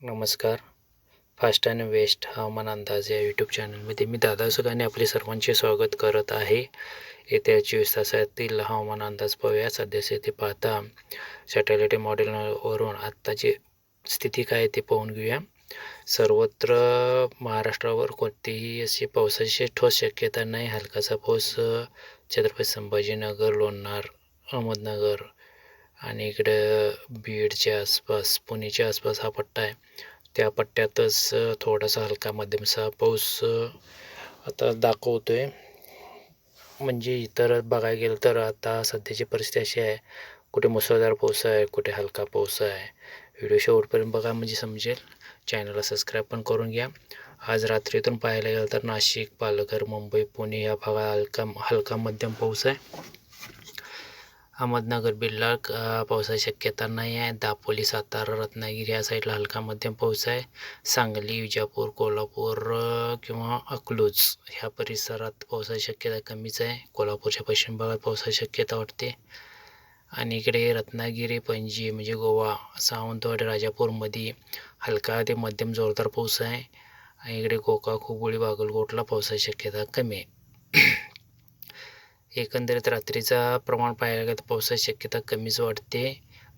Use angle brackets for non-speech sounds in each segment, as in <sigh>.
नमस्कार. Fast and waste हवामान अंदाज या यूट्यूब चॅनलमध्ये मी दादा सुगाने आपले सर्वांचे स्वागत करत आहे. येत्या चोवीस तासातील हवामान अंदाज पाहूया. सध्या स्थिती पाहता सॅटेलाईट मॉडेलवरून आत्ताची स्थिती काय आहे ते पाहून घेऊया. सर्वत्र महाराष्ट्रावर कोणतीही अशी पावसाची ठोस शक्यता नाही. हलकासा पाऊस छत्रपती संभाजीनगर लोणार अहमदनगर आणि इकडं बीडच्या आसपास पुणेच्या आसपास हा पट्टा आहे. त्या पट्ट्यातच थोडासा हलका मध्यमसा पाऊस आता दाखवतो आहे म्हणजे इतर बघायला गेलं तर आता सध्याची परिस्थिती अशी आहे कुठे मुसळधार पाऊस आहे कुठे हलका पाऊस आहे. व्हिडिओ शेवटपर्यंत बघा म्हणजे समजेल. चॅनलला सबस्क्राईब पण करून घ्या. आज रात्रीतून पाहायला गेलं तर नाशिक पालघर मुंबई पुणे या भागात हलका हलका मध्यम पाऊस आहे. अहमदनगर बिल्ला पावसाची शक्यता नाही आहे. दापोली सातारा रत्नागिरी या साईडला हलका मध्यम पाऊस आहे. सांगली विजापूर कोल्हापूर किंवा अकलूज ह्या परिसरात पावसाची शक्यता कमीच आहे. कोल्हापूरच्या पश्चिम भागात पावसाची शक्यता वाटते. आणि इकडे रत्नागिरी पणजी म्हणजे गोवा सावंतवाडी राजापूरमध्ये हलका ते मध्यम जोरदार पाऊस आहे. आणि इकडे कोका खुगुळी बागलकोटला पावसाची शक्यता कमी आहे. एकंदरीत रात्रीचा प्रमाण पाहायला गेलं तर पावसाची शक्यता कमीच वाटते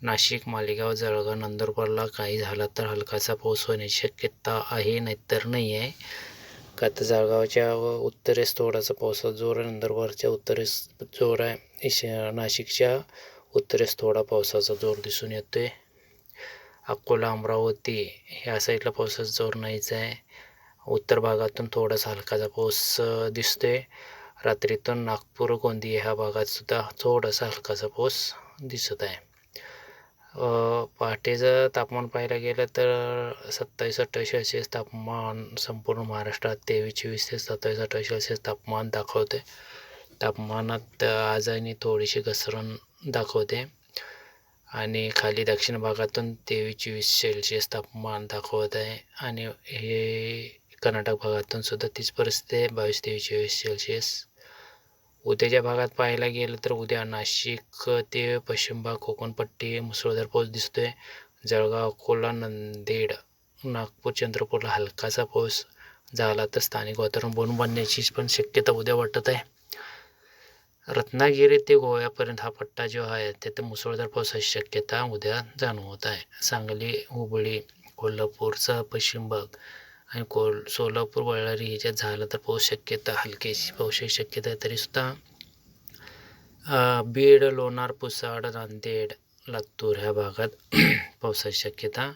नाशिक मालेगाव जळगाव नंदुरबारला काही झाला तर हलकासा पाऊस होण्याची शक्यता आहे नाहीतर नाही आहे का तर जळगावच्या व उत्तरेस थोडासा पावसाचा जोर आहे नंदुरबारच्या उत्तरेस जोर आहे. नाशिकच्या उत्तरेस थोडा पावसाचा जोर दिसून येतो आहे अकोला अमरावती ह्या साईडला पावसाचा जोर नाहीच आहे. उत्तर भागातून थोडासा हलकाचा पाऊस दिसतो दिसतोय. रात्रीतून नागपूर गोंदिया ह्या भागात सुद्धा थोडासा हलकासा पाऊस दिसत आहे. पहाटेचं तापमान पाहायला गेलं तर सत्तावीस अठ्ठावीस सेल्सिअस तापमान संपूर्ण महाराष्ट्रात तेवीस चोवीस ते सत्तावीस अठ्ठावीस सेल्सिअस तापमान दाखवते तापमानात आज आणि थोडीशी घसरण दाखवते. आणि खाली दक्षिण भागातून तेवीस चोवीस सेल्सिअस तापमान दाखवत आहे. आणि हे कर्नाटक भागातून सुद्धा तीच परिस्थिती आहे. बावीस तेवीस चोवीस सेल्सिअस उद्याच्या भागात पाहायला गेलं तर उद्या नाशिक ते पश्चिम भाग कोकणपट्टी मुसळधार पाऊस दिसतोय. जळगाव अकोला नांदेड नागपूर चंद्रपूरला हलकासा पाऊस झाला तर स्थानिक वातावरण बनून बनण्याची पण शक्यता उद्या वाटत आहे. रत्नागिरी ते गोव्यापर्यंत हा पट्टा जो आहे तिथे मुसळधार पावसाची शक्यता उद्या जाणवत आहे. सांगली हुबळी कोल्हापूरचा पश्चिम भाग आणि कोल सोलापूर बಳ್ಳारी ह्याच्यात झालं तर पाऊस शक्यता हलकीशी पावसाची शक्यता आहे तरीसुद्धा बीड लोणार पुसाड नांदेड लातूर ह्या भागात <clears throat> पावसाची शक्यता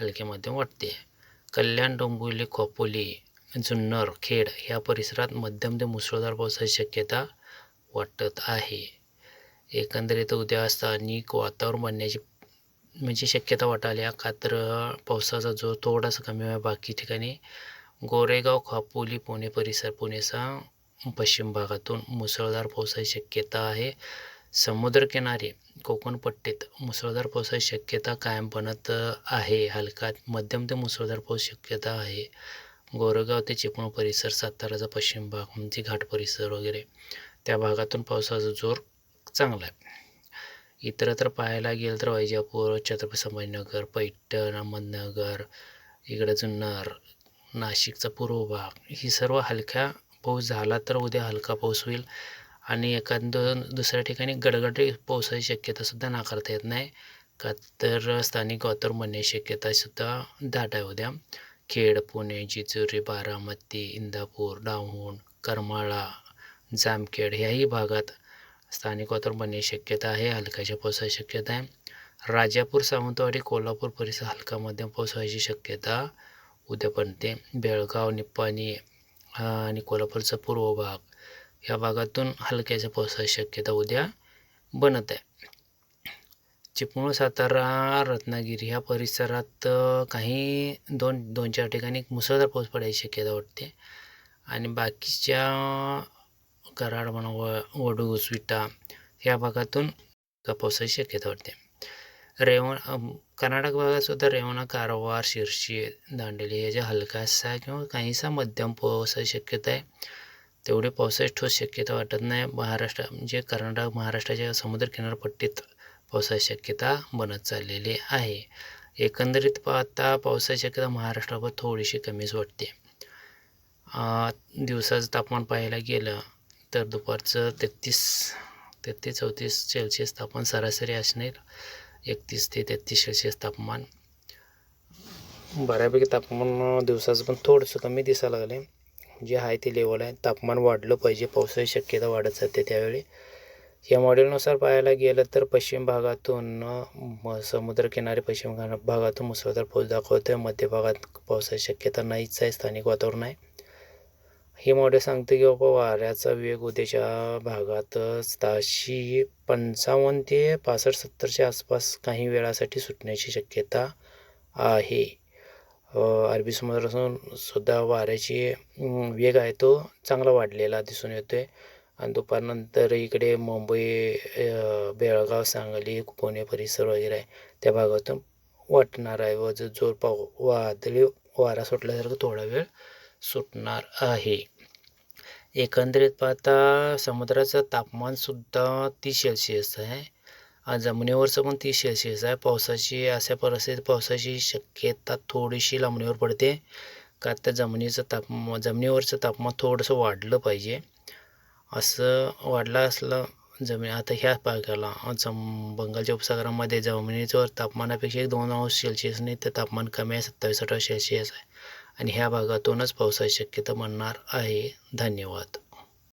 हलकी मध्यम वाटते. कल्याण डोंबिवली खोपोली जुन्नर खेड ह्या परिसरात मध्यम ते मुसळधार पावसाची शक्यता वाटत आहे. एकंदरीत उद्या स्थानिक वातावरण बनण्याची म्हणजे शक्यता वाटायला कात्र पावसाचा जोर थोडासा कमी आहे बाकी ठिकाणी गोरेगाव खापोली पुणे परिसर पुणेचा पश्चिम भागातून मुसळधार पावसाची शक्यता आहे. समुद्रकिनारी कोकणपट्टीत मुसळधार पावसाची शक्यता कायम बनत आहे. हलका मध्यम ते मुसळधार पाऊस शक्यता आहे. गोरेगाव ते चिपळूण परिसर साताराचा पश्चिम भाग म्हणजे घाट परिसर वगैरे त्या भागातून पावसाचा जोर चांगला आहे. इतरत्र पाहायला गेलं तर वैजापूर छत्रपती संभाजीनगर पैठण अहमदनगर इकडं जुन्नर नाशिकचा पूर्व भाग ही सर्व हलक्या पाऊस झाला तर उद्या हलका पाऊस होईल आणि एखाद दुसऱ्या ठिकाणी गडगडी पावसाची शक्यतासुद्धा नाकारता येत नाही. का तर स्थानिक वातावरण बनण्याची शक्यतासुद्धा दाट आहे उद्या. खेड पुणे जिजुरी बारामती इंदापूर डावून करमाळा जामखेड ह्याही भागात स्थानिक वातावरण शक्यता आहे हलकाच्या पावसाची शक्यता आहे. राजापूर सावंतवाडी कोल्हापूर परिसर हलका मध्यम पाऊस व्हायची शक्यता उद्या बनते बेळगाव निप्पाणी आणि कोल्हापूरचा पूर्व भाग या भागातून हलक्याच्या पावसाची शक्यता उद्या बनत आहे. चिपळूण सातारा रत्नागिरी ह्या परिसरात काही दोन दोन चार ठिकाणी मुसळधार पाऊस पडायची शक्यता वाटते. आणि बाकीच्या कराड म्हणा व वडूस विटा या भागातून का पावसाची शक्यता वाटते रेवण कर्नाटक भागातसुद्धा रेवणा कारवार शिर्शी दांडेली याच्या हलकासा किंवा काहीसा मध्यम पावसाची शक्यता आहे तेवढी पावसाची ठोस शक्यता वाटत नाही. महाराष्ट्र म्हणजे कर्नाटक महाराष्ट्राच्या समुद्र किनारपट्टीत पावसाची शक्यता बनत चाललेली आहे. एकंदरीत पाहता पावसाची शक्यता महाराष्ट्रावर थोडीशी कमीच वाटते. दिवसाचं तापमान पाहायला गेलं तर दुपारचं तेहतीस तेहतीस चौतीस सेल्सिअस तापमान सरासरी असणार. एकतीस ते तेहतीस सेल्सिअस तापमान. बऱ्यापैकी तापमान दिवसाचं पण थोडंसं कमी दिसायला लागले जे आहे ते लेवल आहे. तापमान वाढलं पाहिजे. पावसाची शक्यता वाढत जाते त्यावेळी. या मॉडेलनुसार पाहायला गेलं तर पश्चिम भागातून म समुद्रकिनारी पश्चिम भागातून मुसळधार पाऊस दाखवतोय. मध्य भागात पावसाची शक्यता नाहीच आहे. स्थानिक वातावरण आहे. हे मॉडेल सांगतं की बाबा वाऱ्याचा वेग उद्याच्या भागातच ताशी पंचावन्न ते पासष्ट सत्तरच्या आसपास काही वेळासाठी सुटण्याची शक्यता आहे. अरबी समुद्रासून सुद्धा वाऱ्याची वेग आहे तो चांगला वाढलेला दिसून येतो आहे आणि दुपारनंतर इकडे मुंबई बेळगाव सांगली पुणे परिसर वगैरे आहे. त्या भागातून वाटणार आहे. व जो जोर पाव वादळी वारा सुटल्यासारखं थोडा वेळ सुटणार आहे. एकंदरीत पाहता समुद्राचं तापमानसुद्धा तीस सेल्सिअस आहे. जमिनीवरचं पण तीस सेल्सिअस आहे. पावसाची अशा परिस्थितीत पावसाची शक्यता थोडीशी लांबणीवर पडते. का त्या जमिनीचं तापमान जमिनीवरचं तापमान थोडंसं वाढलं पाहिजे. असं वाढलं असलं जमीन आता ह्या भागाला जम बंगालच्या उपसागरामध्ये जमिनीचं तापमानापेक्षा एक दोन अंश सेल्सिअसने ते तापमान कमी आहे. सत्तावीस अठरा सेल्सिअस आहे. आणि ह्या भागातूनच पावसाची शक्यता म्हणणार आहे. धन्यवाद.